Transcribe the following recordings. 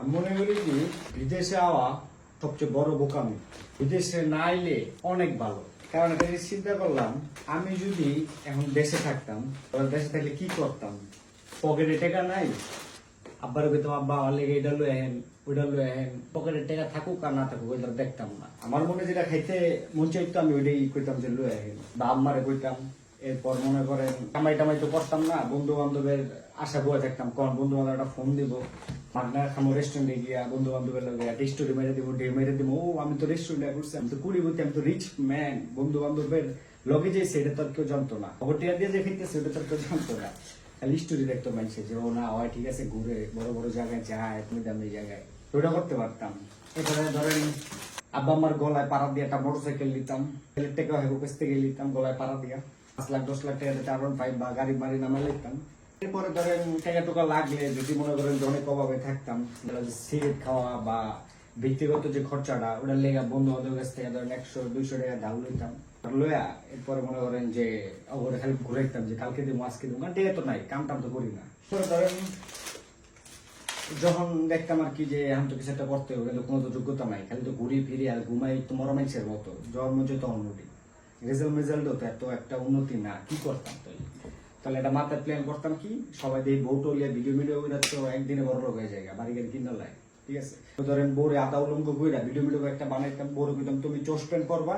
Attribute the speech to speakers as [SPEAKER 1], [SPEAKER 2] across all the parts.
[SPEAKER 1] আমি মনে করি যে বিদেশে আওয়া সবচেয়ে বড় বোকামি। বিদেশে না এলে অনেক ভালো। কারণ এটা চিন্তা করলাম, আমি যদি এখন দেশে থাকতাম দেশে থাকলে কি করতাম? পকেটে টাকা নাই। আব্বার কইতাম আব্বা লেগে এটা লই আহেন, ওইটা লই আহেন। পকেটে টাকা থাকুক আর না থাকুক, ওইটা দেখতাম না। আমার মনে যেটা খাইতে মন চাইতো, আমি ওইটাই করতাম যে লই আহেন। বা আম্মারে কইতাম এরপর মনে করেন কামাই টামাই তো করতাম না বন্ধু বান্ধবের আশা বয়ে থাকতাম, কোন বন্ধু বান্ধব একটা ফোন দিব মাগনা খামো রেস্টুরেন্টে গিয়া বন্ধু বান্ধবের লগে একটা স্টোরি মেরে দিব ডে মেরে দিব, ও, আমি তো রেস্টুরেন্টে করছি আমি তো কুড়ি বলতে আমি তো রিচ ম্যান বন্ধু বান্ধবের লগে যে সেটা তো আর কেউ জানতো না। হোটেল দিয়ে যে ফিরতেছে ওটা তো আর কেউ জানতো না। খালি স্টোরি দেখতো মানুষে যে, ও না, হয়, ঠিক আছে, ঘুরে, বড় বড় জায়গায় যায় তুমি দামি জায়গায়। ওটা করতে পারতাম। এখানে ধরেন আব্বা আমার গলায় পাড়া দিয়ে একটা মোটর সাইকেল নিতাম, ছেলের হয় কাছ থেকে নিতাম, গলায় পাড়া দিয়া। পাঁচ লাখ, দশ লাখ টাকা চার পাই বা গাড়ি মারি নামে লিখতাম। এরপরে ধরেন টাকা টুকা লাগলে যদি মনে করেন যে অনেক অভাবে থাকতাম সিগারেট খাওয়া বা ব্যক্তিগত যে খরচাটা, ওটা লেগা বন্ধু বান্ধবের কাছ থেকে ধরেন একশো, দুইশো টাকা ধার লইতাম লইয়া এরপরে মনে করেন যে অগরে খালি ঘুরে দিতাম যে কালকে দিব, আজকে দিব। কারণ টেকা তো নাই কাম টাম তো করি না। ধরেন যখন দেখতাম আর কি যে এখন তো কিছু একটা করতে হবে কিন্তু কোনো তো যোগ্যতা নাই, খালি তো ঘুরি ফিরি আর ঘুমাই তো মরা মানুষের মতো জন্ম যে তখন রেজাল্ট মেজাল্টও তো এত একটা উন্নতি না। কি করতাম তাই তাহলে এটা মাথায় প্ল্যান করতাম কি, সবাই দিয়ে বউ টলিয়া ভিডিও ভিডিও করে তো একদিনে বড় লোক হয়ে যায় বাড়ি গাড়ি কিনা লাগে, ঠিক আছে? তো ধরেন বউরে আদা উলঙ্গ কইরা ভিডিও ভিডিও একটা বানাইতাম, বউরে কইতাম, তুমি চোস প্যান্ট পরবা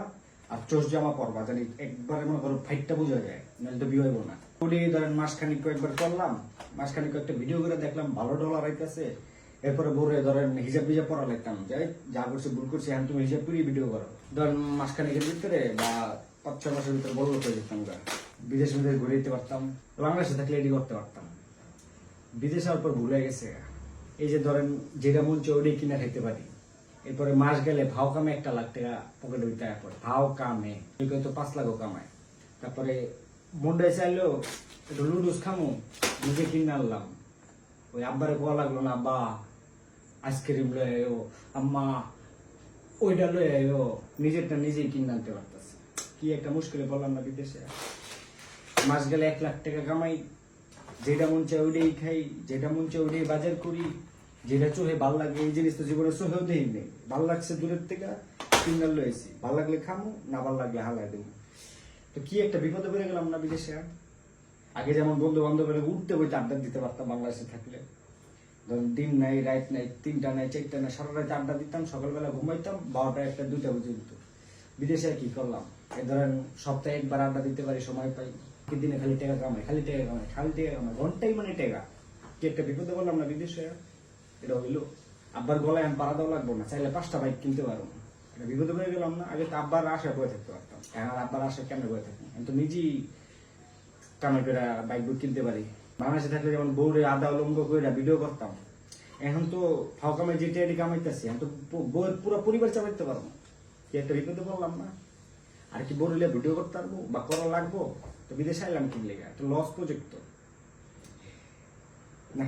[SPEAKER 1] আর চোস জামা পরবা, জানি একবারে মনে করো ফাইটটা বোঝা যায়, নাহলে তো বিয়ে হইব না। ওটি ধরেন মাসখানিক কয়েকবার করলাম, মাসখানিক কয়েকটা ভিডিও করে দেখলাম ভালো ডলার আইতেছে। এরপরে বোরে ধরেন হিজাব বিজাব পড়া লাগতাম, যাই, যা করছে ভুল করছে, এখন তুমি হিজাব করিয়ে ভিডিও করো। ধরেন মাসখানিকের ভিতরে বা পাঁচ ছ মাসের ভিতরে বড় লোক যেতাম গা। বিদেশ বিদেশ ঘুরে দিতে পারতাম, বাংলাদেশে থাকলে এটি করতে পারতাম। বিদেশে অল্প ভুলে গেছে। এই যে ধরেন, যেটা মন চায় ওটাই কিনা খাইতে পারি। এরপরে মাস গেলে ভাও কামে একটা লাখ টাকা পকেটে উঠতে পড়ে ভাও কামে তো পাঁচ লাখও কামায়। তারপরে মন্ডায় চাইলেও একটু লুডুস খামু, নিজে কিনে আনলাম। ওই আব্বারে কোয়া লাগল না, আব্বা আইসক্রিম লয়ে আয়ো আম্মা, ওইটা লয়ে আয়ো নিজেরটা নিজেই কিনে আনতে পারতেছে। কি একটা মুশকিলে বললাম না বিদেশে? মাস গেলে এক লাখ টাকা কামাই, যেটা মন চায় ওইটাই খাই, যেটা মন চায় ওইটাই বাজার করি, যেটা চোহে ভালো লাগে এই জিনিস তো জীবনে চোহেও দেই নেই। ভালো লাগছে দূরের থেকে কিনার লয়েছি ভালো লাগলে খামু, না ভালো লাগলে হালাই দেবো। তো কি একটা বিপদে পড়ে গেলাম না বিদেশে? আগে যেমন বন্ধু বান্ধবের উঠতে বইতে আড্ডা দিতে পারতাম বাংলাদেশে থাকলে। ধরুন দিন নাই, রাত নাই, তিনটা নাই, চারটা নাই, সারা রাত আড্ডা দিতাম, সকালবেলা ঘুমাইতাম, বারোটা একটা, দুইটা বুঝে দিত বিদেশে কি করলাম? ধরেন সপ্তাহে একবার আড্ডা দিতে পারি, সময় পাই। কি দিনে খালি টাকা কামাই, খালি টাকা কামাই, খালি টাকা কামাই ঘন্টাই মানে টাকা। কি একটা বিপদে বললাম না বিদেশে? এটা হইল। আব্বার গলায় আমি পাড়া দেওয়া লাগবো না, চাইলে পাঁচটা বাইক কিনতে পারব না এটা বিপদে পড়ে গেলাম না, আগে তো আব্বার আশা বয়ে থাকতে পারতাম। এখন আর আব্বার আশা কেন বয়ে থাকি আমি তো নিজেই কামাই করে বাইক বুক কিনতে পারি। বাংলাদেশে থাকলে যেমন বউরে আদা উলঙ্গ করে ভিডিও করতাম। এখন তো ফাও কামাই যেটা এটি কামাইতেছি এখন তো বউয়ের পুরো পরিবার চালাইতে পারব কি একটা বিপদে পড়লাম না? আর কি বউরে ভিডিও করতে পারব? বা করা লাগবো? তো বিদেশে আইলাম কি লেগে একটা লস প্রজেক্ট তো। না।